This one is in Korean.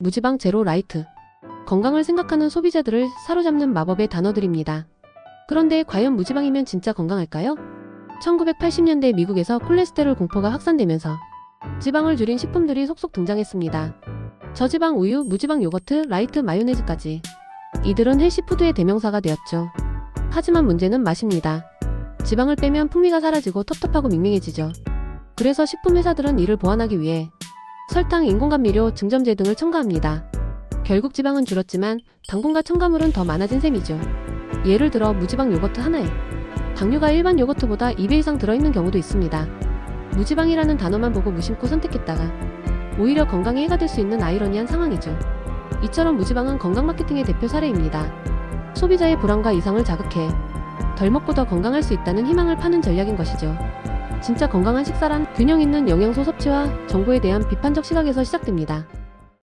무지방 제로 라이트. 건강을 생각하는 소비자들을 사로잡는 마법의 단어들입니다. 그런데 과연 무지방이면 진짜 건강할까요? 1980년대 미국에서 콜레스테롤 공포가 확산되면서 지방을 줄인 식품들이 속속 등장했습니다. 저지방 우유, 무지방 요거트, 라이트 마요네즈까지. 이들은 헬시푸드의 대명사가 되었죠. 하지만 문제는 맛입니다. 지방을 빼면 풍미가 사라지고 텁텁하고 밍밍해지죠. 그래서 식품 회사들은 이를 보완하기 위해 설탕, 인공감 미료, 증점제 등을 첨가합니다. 결국 지방은 줄었지만 당분과 첨가물은 더 많아진 셈이죠. 예를 들어 무지방 요거트 하나에 당류가 일반 요거트보다 2배 이상 들어있는 경우도 있습니다. 무지방이라는 단어만 보고 무심코 선택했다가 오히려 건강에 해가 될 수 있는 아이러니한 상황이죠. 이처럼 무지방은 건강 마케팅의 대표 사례입니다. 소비자의 불안과 이상을 자극해 덜 먹고 더 건강할 수 있다는 희망을 파는 전략인 것이죠. 진짜 건강한 식사란 균형 있는 영양소 섭취와 정보에 대한 비판적 시각에서 시작됩니다.